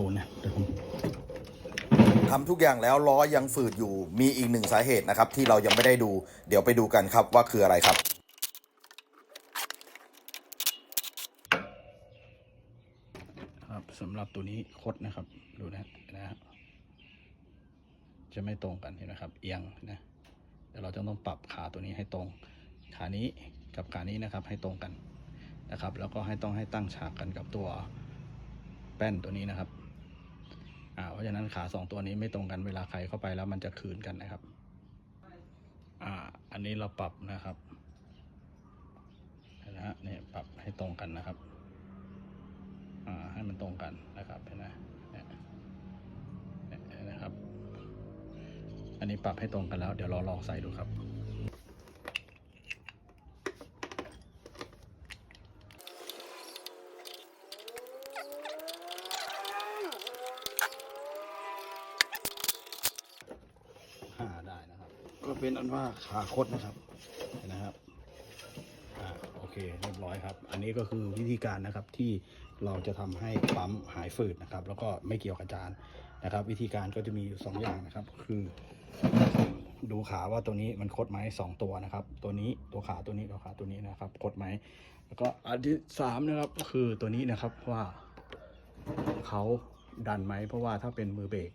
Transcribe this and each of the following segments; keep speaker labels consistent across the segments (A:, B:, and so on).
A: อ้นะเดี๋ยวผม
B: ทำทุกอย่างแล้วล้อยังฝืดอยู่ มีอีกหนึ่งสาเหตุนะครับ ที่เรายังไม่ได้ดู เดี๋ยวไปดูกันครับว่าคืออะไรครับ
A: ครับสำหรับตัวนี้คดนะครับ ดูนะนะฮะจะไม่ตรงกันเห็นไหมครับ เอียงนะเดี๋ยวเราจะต้องปรับขาตัวนี้ให้ตรง ขานี้กับขานี้นะครับให้ตรงกันนะครับ แล้วก็ให้ต้องให้ตั้งฉากกันกับตัวแป้นตัวนี้นะครับอ่าเพ ราะฉะนั้นขาสองตัวนี้ไม่ตรงกันเวลาใครเข้าไปแล้วมันจะคืนกันนะครับ อ่า อันนี้เราปรับนะครับเห็นะฮะเนี่ยปรับให้ตรงกันนะครับ อ่า ให้มันตรงกันนะครับเห็นไหมเนี่ยเนี่ยนะครับ อันนี้ปรับให้ตรงกันแล้ว เดี๋ยวเราลองใส่ดูครับ ห้าได้นะครับ ก็เป็นอันว่าขาคดนะครับนะครับอ่าโอเคเรียบร้อยครับ อันนี้ก็คือวิธีการนะครับที่เราจะทำให้ปั๊มหายฝืดนะครับ แล้วก็ไม่เกี่ยวกับจานนะครับ วิธีการก็จะมีอยู่สองอย่างนะครับ คือดูขาว่าตัวนี้มันคดไหมสองตัวนะครับ ตัวนี้ตัวขาตัวนี้ตัวขาตัวนี้นะครับคดไหมแล้วก็อันที่สามนะครับก็คือตัวนี้นะครับว่าเขาดันไหมเพราะว่าถ้าเป็นมือเบรก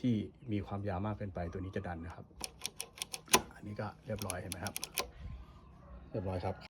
A: ที่มีความยาวมากเกินไปตัวนี้จะดันนะครับ นี้ก็เรียบร้อยเห็นไหมครับ เรียบร้อยครับ